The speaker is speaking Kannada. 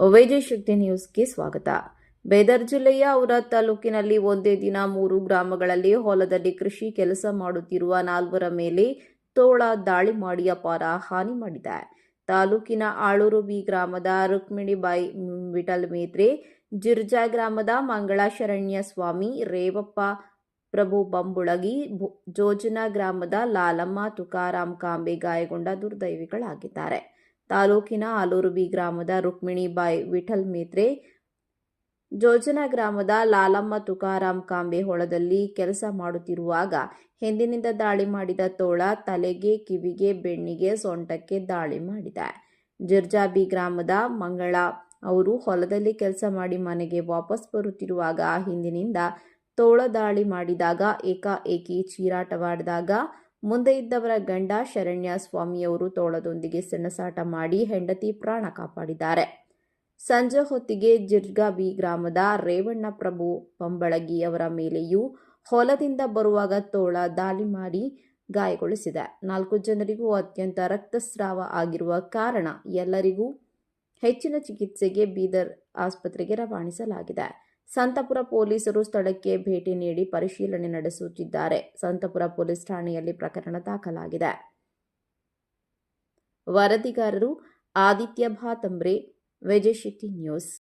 ವಿಜಯ್ ಶಕ್ತಿ ನ್ಯೂಸ್ಗೆ ಸ್ವಾಗತ. ಬೇದರ್ ಜಿಲ್ಲೆಯ ಔರಾದ್ ತಾಲೂಕಿನಲ್ಲಿ ಒಂದೇ ದಿನ ಮೂರು ಗ್ರಾಮಗಳಲ್ಲಿ ಹೊಲದಲ್ಲಿ ಕೃಷಿ ಕೆಲಸ ಮಾಡುತ್ತಿರುವ ನಾಲ್ವರ ಮೇಲೆ ತೋಳ ದಾಳಿ ಮಾಡಿ ಅಪಾರ ಹಾನಿ ಮಾಡಿದೆ. ತಾಲೂಕಿನ ಆಳೂರು ಬಿ ಗ್ರಾಮದ ರುಕ್ಮಿಣಿಬಾಯಿ ವಿಠಲ್ ಮೇತ್ರೆ, ಜಿರ್ಜಾ ಗ್ರಾಮದ ಮಂಗಳ ಶರಣ್ಯ ಸ್ವಾಮಿ, ರೇವಪ್ಪ ಪ್ರಭು ಬಂಬುಳಗಿ ಜೋಜನಾ ಗ್ರಾಮದ ಲಾಲಮ್ಮ ತುಕಾರಾಮ್ ಕಾಂಬೆ ಗಾಯಗೊಂಡ ದುರ್ದೈವಿಗಳಾಗಿದ್ದಾರೆ. ತಾಲೂಕಿನ ಆಲೂರು ಬಿ ಗ್ರಾಮದ ರುಕ್ಮಿಣಿಬಾಯಿ ವಿಠಲ್ ಮೇತ್ರೆ, ಜೋಜನ ಗ್ರಾಮದ ಲಾಲಮ್ಮ ತುಕಾರಾಮ್ ಕಾಂಬೆ ಹೊಳದಲ್ಲಿ ಕೆಲಸ ಮಾಡುತ್ತಿರುವಾಗ ಹಿಂದಿನಿಂದ ದಾಳಿ ಮಾಡಿದ ತೋಳ ತಲೆಗೆ, ಕಿವಿಗೆ, ಬೆಣ್ಣಿಗೆ ಸೊಂಟಕ್ಕೆ ದಾಳಿ ಮಾಡಿದ. ಜಿರ್ಜಾಬಿ ಗ್ರಾಮದ ಮಂಗಳ ಅವರು ಹೊಲದಲ್ಲಿ ಕೆಲಸ ಮಾಡಿ ಮನೆಗೆ ವಾಪಸ್ ಬರುತ್ತಿರುವಾಗ ಹಿಂದಿನಿಂದ ತೋಳ ದಾಳಿ ಮಾಡಿದಾಗ ಏಕಾಏಕಿ ಚೀರಾಟವಾಡಿದಾಗ ಮುಂದೆ ಇದ್ದವರ ಗಂಡ ಶರಣ್ಯ ಸ್ವಾಮಿಯವರು ತೋಳದೊಂದಿಗೆ ಸೆಣಸಾಟ ಮಾಡಿ ಹೆಂಡತಿ ಪ್ರಾಣ ಕಾಪಾಡಿದ್ದಾರೆ. ಸಂಜೆ ಹೊತ್ತಿಗೆ ಜಿರ್ಗಾಬಿ ಗ್ರಾಮದ ರೇವಣ್ಣ ಪ್ರಭು ಬಂಬಳಗಿ ಅವರ ಮೇಲೆಯೂ ಹೊಲದಿಂದ ಬರುವಾಗ ತೋಳ ದಾಳಿ ಮಾಡಿ ಗಾಯಗೊಳಿಸಿದೆ. ನಾಲ್ಕು ಜನರಿಗೂ ಅತ್ಯಂತ ರಕ್ತಸ್ರಾವ ಆಗಿರುವ ಕಾರಣ ಎಲ್ಲರಿಗೂ ಹೆಚ್ಚಿನ ಚಿಕಿತ್ಸೆಗೆ ಬೀದರ್ ಆಸ್ಪತ್ರೆಗೆ ರವಾನಿಸಲಾಗಿದೆ. ಸಂತಪುರ ಪೊಲೀಸರು ಸ್ಥಳಕ್ಕೆ ಭೇಟಿ ನೀಡಿ ಪರಿಶೀಲನೆ ನಡೆಸುತ್ತಿದ್ದಾರೆ. ಸಂತಪುರ ಪೊಲೀಸ್ ಠಾಣೆಯಲ್ಲಿ ಪ್ರಕರಣ ದಾಖಲಾಗಿದೆ. ವರದಿಗಾರರು ಆದಿತ್ಯ ಭಾತಂಬ್ರೆ ವಿಜಯ್ ನ್ಯೂಸ್.